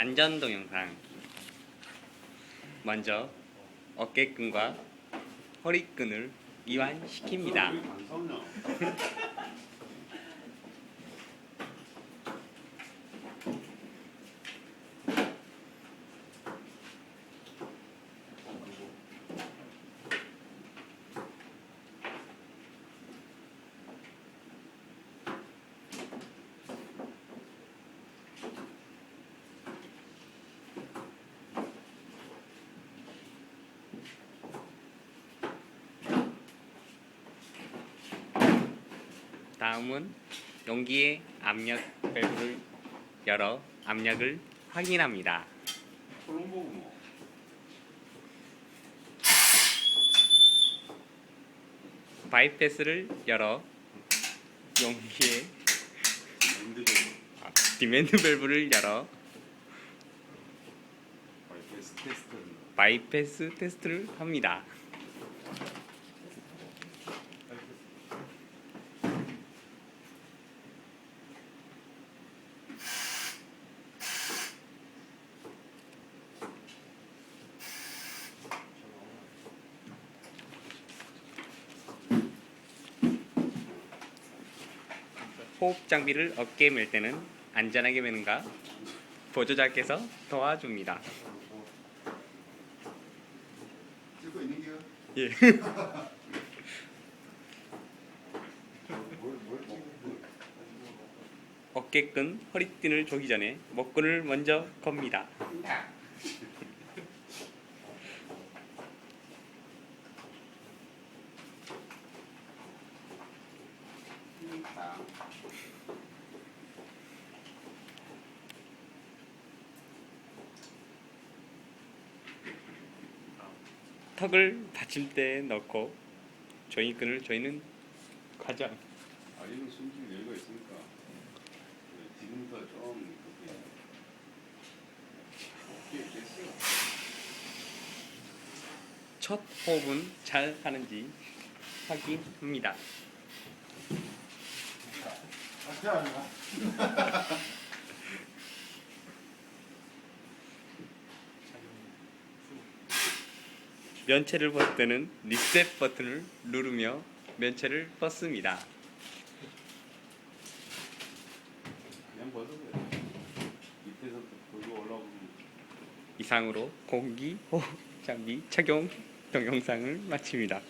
안전 동영상. 먼저 어깨끈과 허리끈을 이완시킵니다. 다음은 용기의 압력 밸브를 열어 압력을 확인합니다. 바이패스를 열어 용기의 아, 디맨드 밸브를 열어 바이패스 테스트를 합니다. 호흡 장비를 어깨에 멜 때는 안전하게 매는가 보조자께서 도와줍니다. 찍고 있는 게요? 예. 어깨끈, 허리끈을 조기 전에 목끈을 먼저 겁니다. 있다. 턱을 받침대에 넣고 조이끈을 조이는 과정. 아니면 숨길 여유가 있으니까 네, 지금부터 좀 그렇게 됐어. 첫 호흡은 잘 하는지 확인합니다. 면체를 벗을 때는 리셋 버튼을 누르며 면체를 벗습니다. 이상으로 공기 호흡 장비 착용 동영상을 마칩니다.